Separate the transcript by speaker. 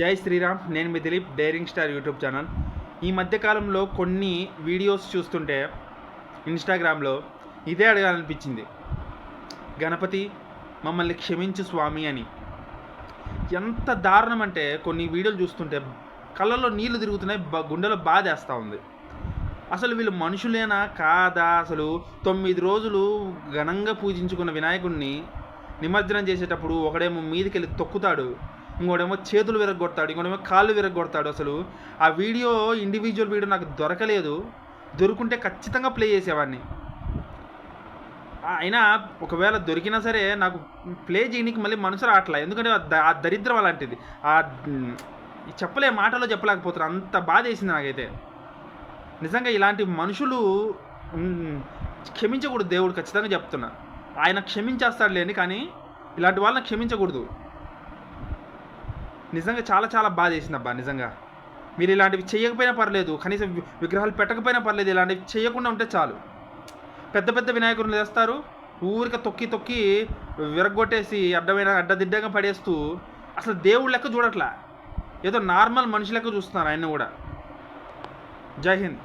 Speaker 1: జై శ్రీరామ్ నేను మీ Dilip dairying star YouTube channel. ఈ మధ్యకాలంలో కొన్ని వీడియోస్ చూస్తుంటే ఇన్స్టాగ్రామ్లో ఇదే అడగాలనిపించింది. గణపతి మమ్మల్ని క్షమించు స్వామి అని. ఎంత దారుణం అంటే కొన్ని వీడియోలు చూస్తుంటే కళ్ళల్లో నీళ్ళు తిరుగుతున్నాయి గుండెలో బాధేస్తూ ఉంది. అసలు వీళ్ళు మనుషులేనా? కాదా? అసలు తొమ్మిది రోజులు ఘనంగా పూజించుకున్న వినాయకుడిని నిమజ్జనం చేసేటప్పుడు ఒకడేమో మీదకెళ్ళి తొక్కుతాడు. ఇంకోడేమో చేతులు విరగొడతాడు ఇంకోడేమో కాళ్ళు విరగొడతాడు అసలు. ఆ వీడియో ఇండివిజువల్ వీడియో నాకు దొరకలేదు. దొరుకుంటే ఖచ్చితంగా ప్లే చేసేవాడిని. అయినా ఒకవేళ దొరికినా సరే నాకు ప్లే చేయడానికి మళ్ళీ మనసు రావట్లే. ఎందుకంటే ఆ దరిద్రం అలాంటిది. ఆ చెప్పలే మాటలో చెప్పలేకపోతున్నారు అంత బాధ వేసింది నాకైతే. నిజంగా ఇలాంటి మనుషులు క్షమించకూడదు దేవుడు ఖచ్చితంగా చెప్తున్నా. ఆయన క్షమించేస్తాడు లేని కానీ ఇలాంటి వాళ్ళని క్షమించకూడదు. నిజంగా చాలా చాలా బాధ వేసింది అబ్బా నిజంగా. మీరు ఇలాంటివి చేయకపోయినా పర్లేదు కనీసం విగ్రహాలు పెట్టకపోయినా పర్లేదు ఇలాంటివి చేయకుండా ఉంటే చాలు. పెద్ద పెద్ద వినాయకులను తెస్తారు ఊరిక తొక్కి తొక్కి విరగొట్టేసి అడ్డమైన అడ్డదిడ్డగా పడేస్తూ అసలు దేవుడు లెక్క చూడట్లా. ఏదో నార్మల్ మనిషి లెక్క చూస్తున్నారు ఆయన కూడా. జై హింద్.